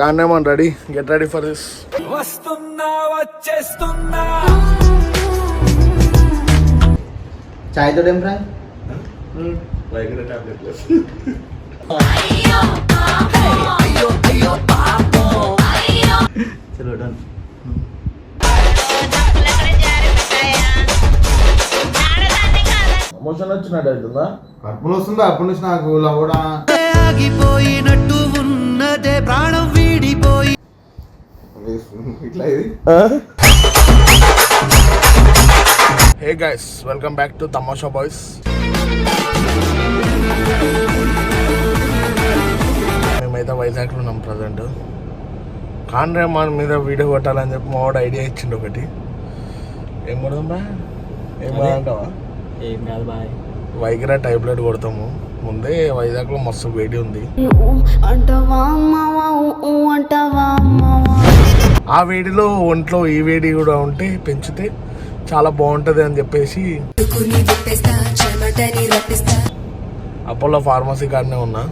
కాన్నేమన్ ready. Get ready for this వస్తున్నా వచ్చేస్తున్నా. చాయ్ తోటి ఏం ఫ్రాంక్ చలో డన్ మోషన్ వచ్చినట్టు అవుతుందా? కడుపులో వస్తుందా? అప్పటి నుంచి నాకు ఆగిపోయినట్టు ఉన్నదే ప్రాణం. ఇది hey guys welcome back to Tamasha boys. మేమైతే వైజాగ్లో ఉన్నాం ప్రజెంట్. ఖాన్ రెహమాన్ మీద వీడియో కొట్టాలని చెప్పి మా వాడు ఐడియా ఇచ్చిండు ఒకటి. ఏం కొడదాం బా? ఏం కొడాలంటావా ఏం కాదు బాయ్. వైగ్రా టైప్లెట్ కొడతాము. ముందే వైజాగ్లో మస్తు వేడి ఉంది. ఊ అంటావా అమ్మావా ఊ అంటావా అమ్మావా? ఆ వేడిలో ఒంట్లో ఈ వేడి కూడా ఉంటే పెంచితే చాలా బాగుంటుంది అని చెప్పేసి అపోలో ఫార్మసీ కాడనే ఉన్నా.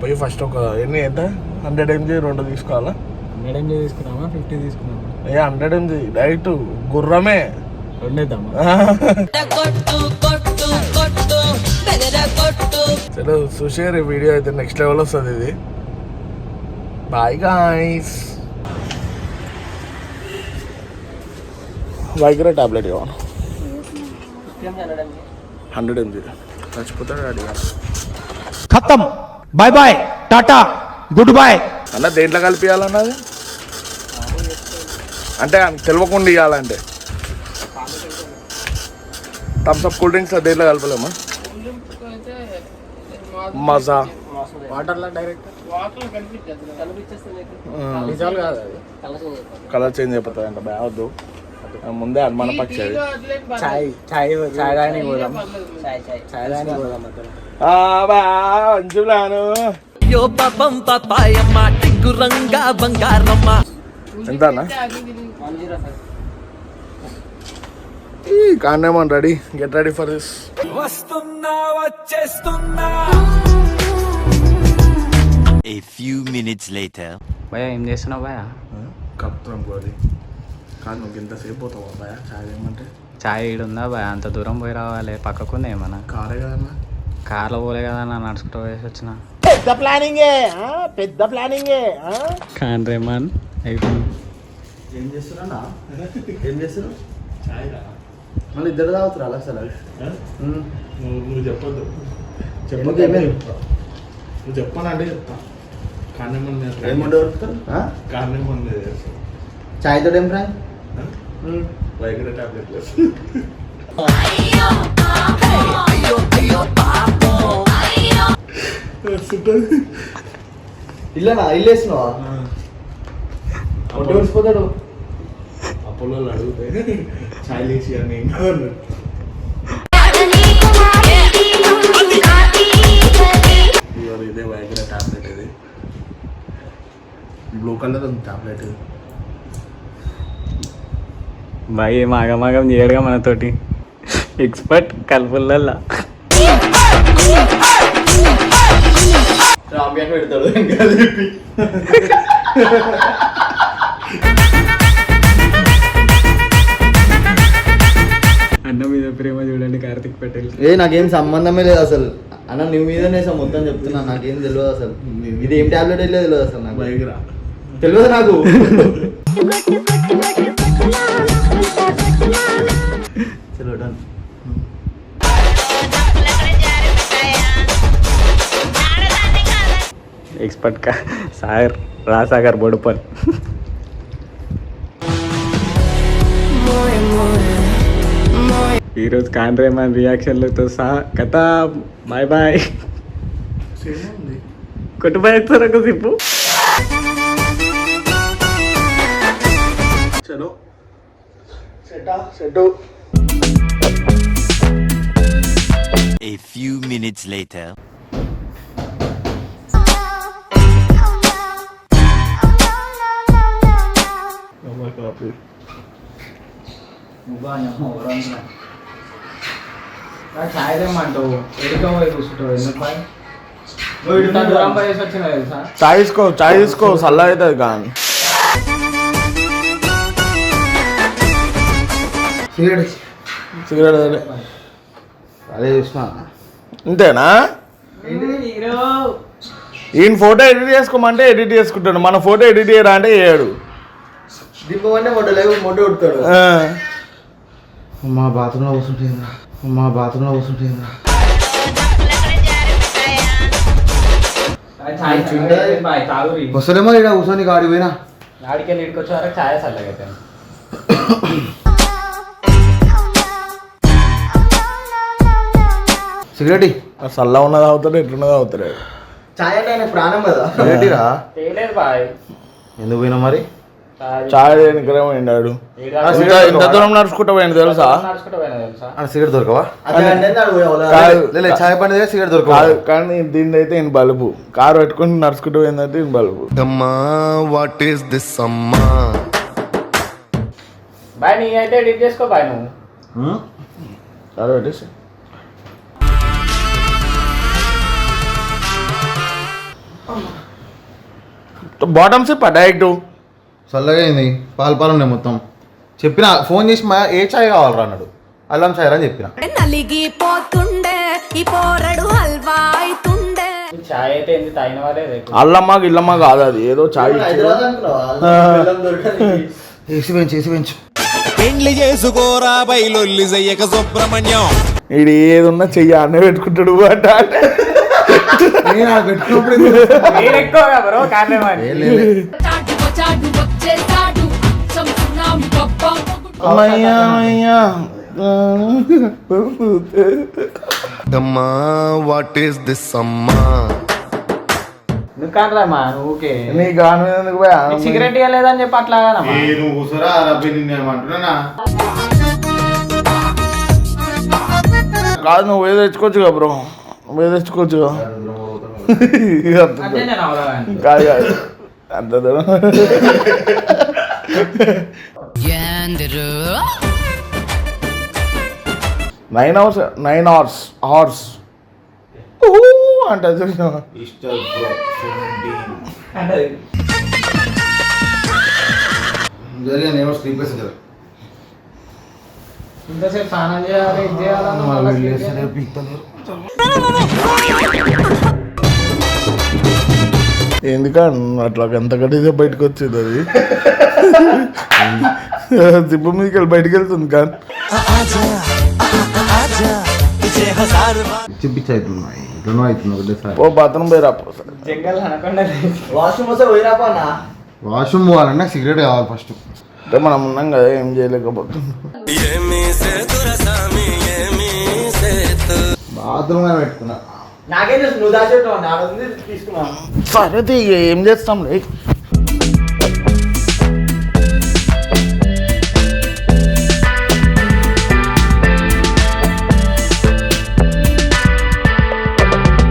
పోయి ఫస్ట్ ఒక ఎన్ని ఎంత? హండ్రెడ్ ఎంజీ రెండు తీసుకోవాలా? హండ్రెడ్ ఎంజీ తీసుకున్నామా? ఫిఫ్టీ తీసుకున్నామా? ఏ హండ్రెడ్ ఎంజీ డైరెక్ట్ గుర్రమే. రెండేద్దామా? చలో సుషేర్ ఈ వీడియో అయితే నెక్స్ట్ లెవెల్ వస్తుంది ఇది. బాయ్ గాయస్ వైగ్రా టాబ్లెట్ ఇవ్వను? హండ్రెడ్ ఎంజీ చచ్చిపోతాడు అడిగా ఖతం. Bye bye Tata good bye అన్న దేంట్లో కలిపియాలన్నది? అంటే తెలియకుండా ఇవ్వాలంటే థమ్స్ అప్ కూల్ డ్రింక్స్ దేంట్లో కలపలేమా? మజా వాటర్లో డైరెక్ట్ కలర్ చేంజ్ అయిపోతుంది అంట వద్దు ముందే అనుమాన పక్షి చాయ్ చాయ్ చాయ్ దానికి పోదాం చాయ్ దానికి పోదాం అతను అంచులాను యో పాపం పాపాయమ్మ టింగురంగా బంగారమ్మ ఎంత కాండేమన్ ready. Get ready for this వస్తున్నా వచ్చేస్తున్నా. A few minutes later. భయ ఏం చేస్తున్నావు భయ కప్తాం అది. కాదు నువ్వు ఎంతసేపు పోతావు చాయ్ ఏమంటే? చాయ్ ఈడుందా భయ అంత దూరం పోయి రావాలి. పక్కకుంది ఏమన్నా? కారే కదన్నా? కార్లో పోలే కదా నా నడుచుకుంటూ వేసి వచ్చిన. పెద్ద ప్లానింగే పెద్ద ప్లానింగే ఖాన్ రెహమాన్ అయిపోయింది. ఏం చేస్తున్నా ఏం చేస్తున్నారు మళ్ళీ ఇద్దరు తాగుతారు అలా సార్ నువ్వు చెప్పొద్దు. ఏమైంది? నువ్వు చెప్పానంటే చెప్తా. కాండేమన్ ఏముండే దొరుకుతారు కాండేమన్ చాయ్ తోటి ఏం ఫ్రాంక్ వైగ్రా టాబ్లెట్ ఇల్లనా? ఇల్లు వేసినావా? ఒట్టి ఉంచిపోతాడు అపోలో అడిగితే లేచి అని ఏం ఇదే వైగ్రా టాబ్లెట్ ఇది. బ్లూ కలర్ ఉంది టాబ్లెట్ భయ్ మాగమాగం చేయడుగా మనతోటి. ఎక్స్పర్ట్ కలుపులల్లా రామ్యాన్ని పెడతాడు ఇంకా చెప్పి. ఏ నాకేం సంబంధమే లేదు అసలు. అన్న నీ మీదనే సార్ మొత్తం చెప్తున్నా. నాకేం తెలియదు అసలు. ఇది ఏం టాబ్లెట్ వెళ్ళలేదు తెలియదు అసలు నాకు. తెలియదు నాకు. చలో డన్ ఎక్స్పర్ట్ కా సాగర్ రాసాగర్ బొడుపల్ ఈరోజు కాన్ రేమాన్ రియాక్షన్లతో సహా కథ బాయ్ బాయ్ సేమ్ ఉంది కొట్టు బాయ్ ఒక సిప్పు. చలో సెటా సెటు A few minutes later. చాయ్ తెమ్మంటావు ఎడుకో పోయి కూర్చుంటావు ఎందుకు బాయ్? ఇంత దూరం పోయేసి వచ్చిన తెలుసా? చాయ్ తీసుకో చాయ్ తీసుకో చల్ల అవుతుంది కానీ. సిగరెట్ సిగరెట్ అదే. అదే చూసిన. ఇంతేనా? ఈయన ఫోటో ఎడిట్ చేసుకోమంటే ఎడిట్ చేసుకుంటాడు. మన ఫోటో ఎడిట్ చేయరా అంటే చేయడు. దింపమంటే మొట్ట లేవు మొట్ట కొడతాడు. ఆ. మా బాత్రూంలో కూర్చుంటుందా మా బాత్రూంలో తాగురి వస్తలేమో ఇక్కడ కూర్చొని ఆడికి పోయినా? ఆడికి వెళ్ళి ఇక్కడికి వచ్చే వరకు చాయ్ చల్లగా అయితే సిగరెట్ చల్ల ఉన్నది అవుతాడు ఎట్లున్నది అవుతాడు చాయ్ అంటే ఆయన ప్రాణం కదా. సిగరెట్రా తేలేదు బాయ్. ఎందుకు పోయినా మరి? చాయ్ దేనికరే పోయినాడు ఇంత ఇంత దూరం నడుచుకుంటా పోయింది తెలుసా? అన్న సిగరెట్ దొరకవా. లేదు చాయ్ పండి దగ్గర సిగరెట్ కాదు దొరకవా కానీ దీని అయితే ఈయన బలుపు. కారు పెట్టుకుని నడుచుకుంటూ పోయిందంటే ఈయన బలుపు. అమ్మా వాట్ ఈస్ దిస్ అమ్మా? బాయ్ నీ అయితే ఎడిట్ చేసుకో బాయ్ నువ్వు. కారు పెట్టేసి. Bottoms direct. చల్లగా అయింది. పాలు పాలు ఉన్నాయి మొత్తం. చెప్పిన ఫోన్ చేసి మా ఏ చాయ్ కావాలరా అన్నాడు. అల్లం చాయ్ రా అని చెప్పిన నలిగిపోతుండే ఈ పోరడు హల్వా అయితుండే. ఈ చాయ్ అయితే ఏంది తాగిన వాడే అల్లమ్మ గిల్లమ్మ కాదు అది. ఏదో చాయ్ ఇచ్చారు. ఏసి పెంచు ఏసి పెంచు పెండ్లి చేసుకోరా బయలొల్లి చెయ్యక సుబ్రహ్మణ్యం. ఈడు ఏది ఉన్నా చెయ్యి అన్న పెట్టుకుంటాడు అంట నేను ఆడ పెట్టుకున్నప్పుడు అమ్మయ్యా అమ్మయ్యా. అమ్మా వాట్ ఈస్ దిస్ అమ్మా? నువ్వు ఓకే నీ గాను మీద ఎందుకు పోయా? సిగరెట్ ఇవ్వలేదని చెప్పి అట్లా కాదమ్మా. నువ్వు రబ్బి కాదు నువ్వు ఏదో తెచ్చుకోవచ్చు కదా బ్రో నువ్వు ఏదో తెచ్చుకోవచ్చు కదా కాదు. కాదు అంత దూరం nine hours nine hours hours అంటే ఇంతసేపు స్నానం చేయాలి ఇది చేయాలన్న మళ్ళా sleep చేయాలి. ఎందుక అట్లా ఎంత గట్టిగా బయటకు వచ్చింది అది. దిబ్బ మీదకి వెళ్ళి బయటకు వెళ్తుంది కానీ అవుతుంది ఒకటేసారి ఓ బాత్రూమ్ పోయి రా జంగల్ అనకుండా వాష్రూమ్ వస్తే వాష్రూమ్ పోవాలన్నా సిగరెట్ కావాలి ఫస్ట్. అంటే మనం ఉన్నాం కదా ఏం చేయలేకపోతున్నాం. బాత్రూమ్ పెట్టుకున్నా. నాకేం నువ్వు దాచేట్టు సరే ఏం చేస్తాం రే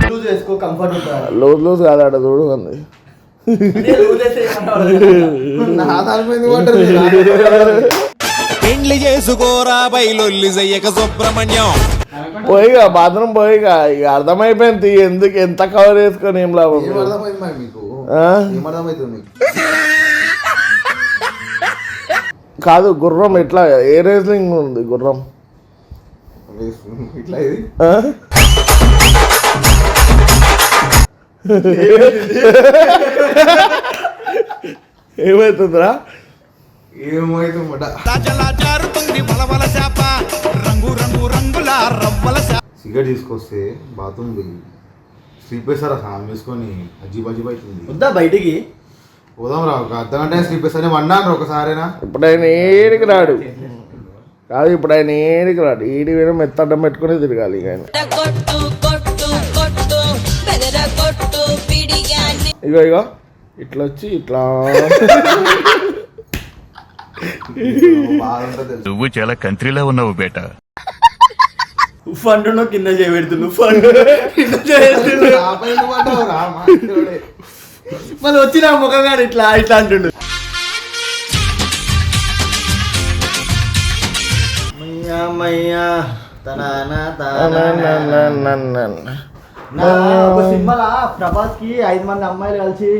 లూజ్ చేసుకో కంఫర్ట్ ఉంటుంది లోజ్ లోజ్ కాదు ఆడ చూడు పడ్డది. పెండ్లి చేసుకోరా బయలొల్లి చెయ్యక సుబ్రహ్మణ్యం. పోయిగా బాత్రూమ్ పోయిగా ఇక అర్థమైపోయింది ఎందుకు ఎంత కవర్ చేసుకొని ఏం లాభం? కాదు గుర్రం ఎట్లా ఏ రేస్లింగ్ ఉంది గుర్రం? ఇట్లా ఇది? ఆ? ఏమవుతుందిరా ఏమైతే జారుతుంది బలబల చేప. రంగు రంగు రంగుల రవ్వల సిగరెట్ తీసుకొస్తే బాత్రూమ్ పోయి స్లీప్ వేస్తారా స్నానం చేసుకొని అజీబ్ అజీబ్ అవుతుంది. వద్దా బయటికి? పోదాం రా ఒక అర్ధ గంట స్లీప్ వేస్తానే వన్నాను ఒకసారేనా. ఇప్పుడు ఆయన ఏడికి రాడు. కాదు ఇప్పుడు ఆయన ఏడికి రాడు. ఈడి మీద మెత్తడ్డం పెట్టుకుని తిరగాలి ఇక ఆయన. కొట్టు కొట్టు కొట్టు బెదర కొట్టు పిడిగాని ఇగో ఇగో. ఇట్లా వచ్చి ఇట్లా. నువ్వు చాలా కంట్రీలో ఉన్నావు బేటా. ఫండు కింద చేయబెడుతున్నావు ఫండు. మళ్ళీ వచ్చి నా ముఖం గారు ఇట్లా ఇట్లా అంటుండు. ఒక సినిమాలో ప్రభాస్కి ఐదు మంది అమ్మాయిలు కలిసి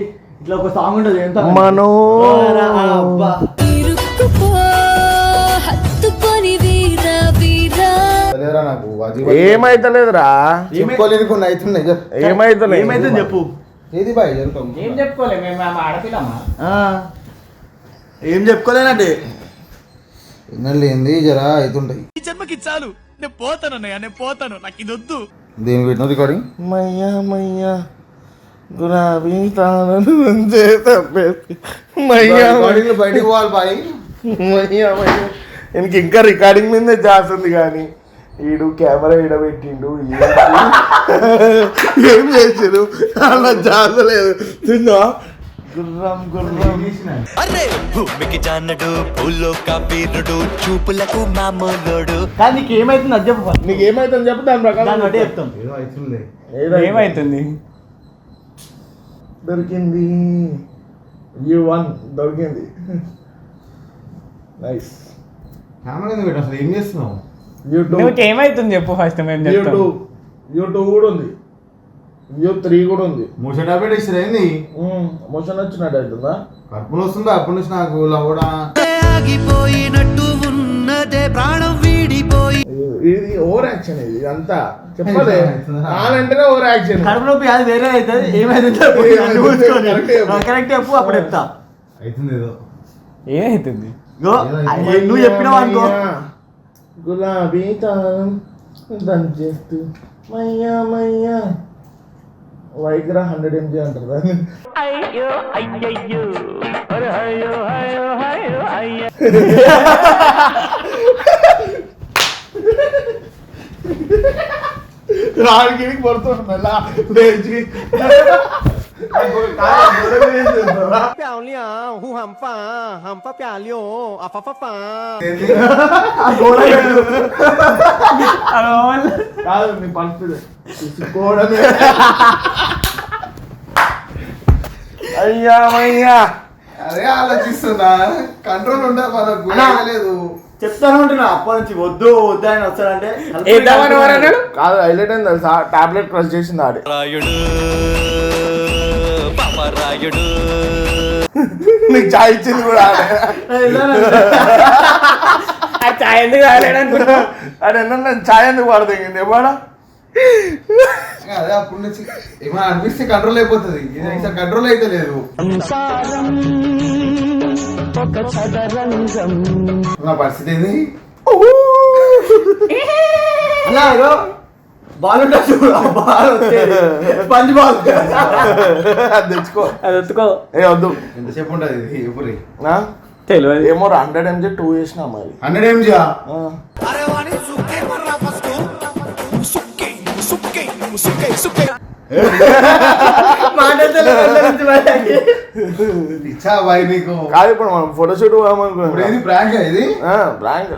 ఇట్లా ఒక సాంగ్ ఉంటుంది ఎంత? మనో నాకు? ఏమైతలేదురా. ఏమైతలేదు? ఏమైతే చెప్పు. ఏది బాయ్? జరుగుతాం ఏం చెప్పుకోలే? మేము ఆమె ఆడపిల్లమా? ఆ. ఏం చెప్పుకోలేనండి. సిగ్నల్ ఏంది జరా అవుతుంటాయి ఈ జన్మకి చాలు. నేను పోతాను అన్నయ్య నేను పోతాను. నాకు ఇది వద్దు. దేని పెట్టిన రికార్డింగ్? మయ్యా మయ్యా గులాబీ రికార్డింగ్ బయటికి పోవాలి బాయ్. మయ్యా మయ్యా. ఇంక ఇంకా రికార్డింగ్ మీదే చేస్తుంది కానీ. ఈడు కెమెరా ఈడ పెట్టిండు ఏంటి? ఏం చేసాడు? అలా చేస్తలేదు తిన్నా గుర్రం గుర్రం. అరే! భూమికి జానడు భూలోక వీరుడు చూపులకు మామూలుడు. కానీ నీకు ఏమైతుంది అది చెప్పు. నీకు ఏమైతుంది చెప్పు దాని ప్రకారం దాన్ని బట్టి చెప్తాం. ఏదో అవుతుంది ఏమైతుంది? దొరికింది. యూ వన్ దొరికింది. నైస్ కెమెరా ఎందుకు అసలు ఏం చేస్తున్నావు? యూట్యూబ్ నువ్వు ఏమైతుంది చెప్పు ఫస్ట్ మేము చెప్తాం. యూట్యూబ్ యూట్యూబ్ కూడా ఉంది. యూ త్రీ కూడా ఉంది. మోషన్ టాబ్లెట్ ఇస్తారు ఏంది మోషన్ వచ్చినట్టు అవుతుందా? కడుపులో వస్తుందా? అప్పటి నుంచి నాకు లవడా. ఆగిపోయినట్టు ఉన్నదే ప్రాణం వీడిపోయి ఇది ఓవర్ యాక్షన్ ఇది అంతా చెప్పలే. నాలంటేనే ఓవర్ యాక్షన్. కడుపు నొప్పి అది వేరే అవుతుంది. ఏమైతుంది. కరెక్ట్ చెప్పు. అప్పుడు చెప్తా. అవుతుంది ఏదో. అయ్యి నువ్వు చెప్పినావు అనుకో. గులాబీ తాళం దంచేస్తూ మయ్యా మయ్యా. వైగ్రా హండ్రెడ్ ఎంజీ అంటారు దాన్ని. రాడికి పడుతుంది మెల్ల లేచి. కాదు నీ పరిస్థితి తీసుకోవడమే అయ్యా అయ్యా అదే ఆలోచిస్తున్నా కంట్రోల్ ఉండాలి మనకు. లేదు చెప్తాను ఉంటున్నా అప్పటి నుంచి వద్దు వద్దు అని వచ్చాడంటే కాదు హైలైట్ అయింది తెలుసా? టాబ్లెట్ ప్రెస్ చేసింది ఆడి. రాయుడు నీకు చాయ్ ఇచ్చింది కూడా చాయ్ ఎందుకు ఆడు ఎన్న చాయ్ ఎందుకు పడదింది ఎవడా అదే అప్పటి నుంచి ఏమైనా అనిపిస్తే కంట్రోల్ అయిపోతుంది. ఇంకా కంట్రోల్ అయితే లేదు. నా పరిస్థితి ఏంది? అన్నా ఇగో. బాల్ ఉంటా చూడు ఆ బాల్ వచ్చేది. Sponge ball. అది తెచ్చుకో. అది ఒత్తుకో. ఏ వద్దు. ఎంతసేపు ఉంటుంది? ఇది ఎప్పుడు? ఆ? తెలియదు ఏమో హండ్రెడ్ ఎంజీ టూ చేసినా మరి. హండ్రెడ్ ఎంజీ ఆ. అరే వాణి సుక్కే మర్రా ఫస్ట్ సుక్కే సుక్కే సుక్కే సుక్కే ఇచ్చా బాయ్ నీకు. కాదు ఇప్పుడు మనం ఫోటోషూట్ పోదామనుకున్నాం ప్రాంక్ ఇది? ప్రాంక్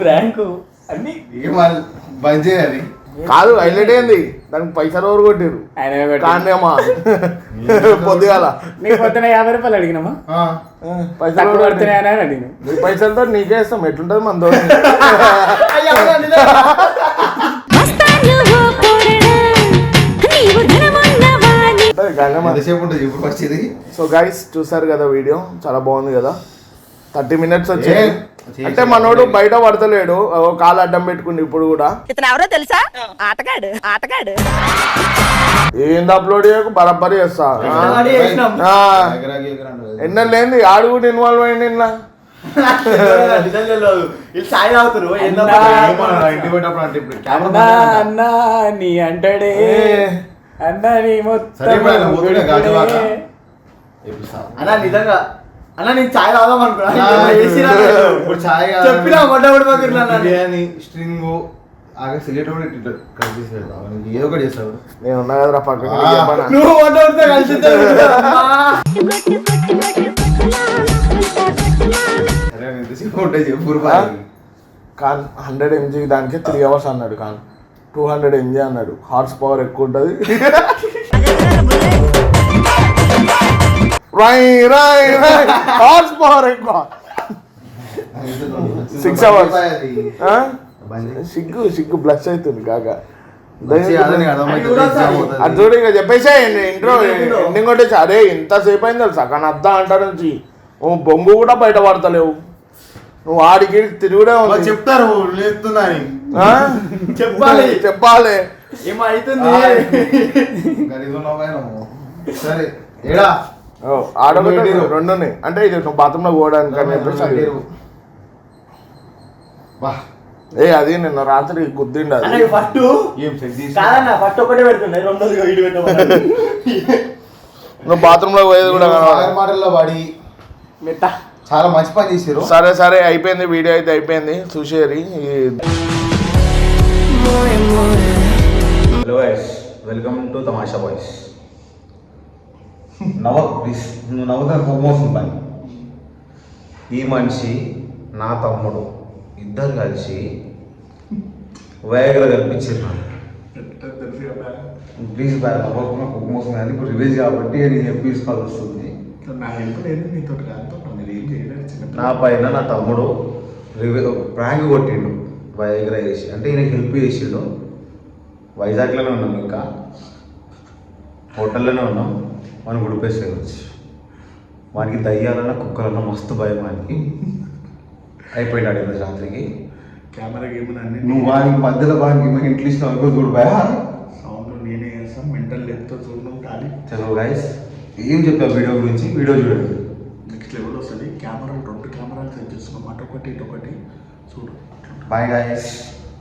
బ్రాంక్ అన్ని ఏం వాళ్ళు బంద్ చేయాలి. కాదు హైలైట్ ఏంది దానికి పైసలు ఎవరు కొట్టిరు ఆయన కాండేమా? పొద్దుగాల. నీకు పొద్దున యాభై రూపాయలు అడిగినామా ఆ. పైసలు పడుతున్నాయని అడిగిన నీ పైసలతో నీకే ఇస్తాం. ఎట్లుంటది మన సో గైస్ చూసారు కదా వీడియో? చాలా బాగుంది కదా? థర్టీ మినిట్స్ వచ్చాయి. అంటే మనోడు బయట పడతలేడు ఓ కాలు అడ్డం పెట్టుకుంది ఇప్పుడు కూడా. ఇతను ఎవరో తెలుసా? ఆటగాడు ఆటగాడు. ఏంది అప్లోడ్ చేయకు? బరబ్బరి చేస్తా. ఎన్న లేని ఆడు కూడా ఇన్వాల్వ్ అయ్యింది నిన్న నీ అంటాడే నీ మొత్తం అన్నా నిజంగా అన్నా నేను తాగుదాం ఛాయ్ కాదు. చెప్పినా బిర్యానీ స్ట్రింగ్ ఆగా సిగరెట్ కూడా ఏదో ఒకటి చేస్తాడు. నేను ఉన్నా కదరా? నువ్వు. కాన్ హండ్రెడ్ ఎంజీ దానికి త్రీ అవర్స్ అన్నాడు కాన్. టూ హండ్రెడ్ ఎంజీ అన్నాడు. హార్స్ పవర్ ఎక్కువ ఉంటుంది. రై రై రై హార్స్ పవర్ ఎక్కువ అది. బంద్ చేయి. సిగ్గు సిగ్గు బ్లష్ అవుతుంది కాక. అది చూడు ఇక చెప్పేసా ఇంట్రో ఎండింగ్ కొట్టేసి అరే ఇంతసేపు అయింది తెలుసా? కానీ అద్దా అంట నుంచి ఓ బొంగు కూడా బయట పడతలేవు. నువ్వు ఆడికి తిరుగుడే వాళ్ళు ఉంది. చెప్తారు ఆ? చెప్పాలి. చెప్పాలి. ఏమో అవుతుంది సరే ఏడా? ఆడొకటి రెండు ఉన్నాయి. అంటే ఇది బాత్రూంలో పోవడానికి అని చెప్పేసి ఏ అది నిన్న రాత్రి గుద్దిండు అది. ఫస్ట్ ఒకటే పెడుతుండే. రెండోది ఇటు పెట్టమన్నాడు. నువ్వు బాత్రూంలో పోయేది కూడా మాటల్లో పడి మెట్ట చాలా మంచి పని చేసారు సరే సరే అయిపోయింది. వీడియో అయితే అయిపోయింది. చూసేరి. ఈ- hello guys welcome to Tamasha boys నువ్వు నవ్వుతా ప్రమోషన్ పని ఈ మనిషి నా తమ్ముడు ఇద్దరు కలిసి వేగర కల్పించారు ప్లీజ్ బాయ్ నవ్వకుండా ప్రమోషన్ కానీ ఇప్పుడు రిలీజ్ కాబట్టి నేను చెప్పి తీసుకోవాల్సి వస్తుంది. నా పైన నా తమ్ముడు ప్రాంక్ కొట్టిండు. వైగ్ర చేసి అంటే ఈయన హెల్ప్ చేసిండు. వైజాగ్లోనే ఉన్నాం ఇంకా. హోటల్లోనే ఉన్నాం. మనం ఉడిపేసే వచ్చి. వానికి దయ్యాలన్న కుక్కలన్న మస్తు భయం వానికి అయిపోయినాడు ఈరోజు రాత్రికి. కెమెరా గేమ్ అన్ని నువ్వు వానికి మధ్యలో వానికి ఇంట్లో ఇష్టం అనుకో చూడు భయ. సౌండ్ నేనే చేస్తాను మెంటల్ లెప్తో చూడడం ఖాళీ. చలో గైస్ ఏం చెప్పా వీడియో గురించి? వీడియో చూడండి నెక్స్ట్ లెవెల్ వస్తుంది. కెమెరాలు రెండు కెమెరాలు సెట్ చేసుకున్నాం అటొకటి ఇటొకటి చూడు. Bye guys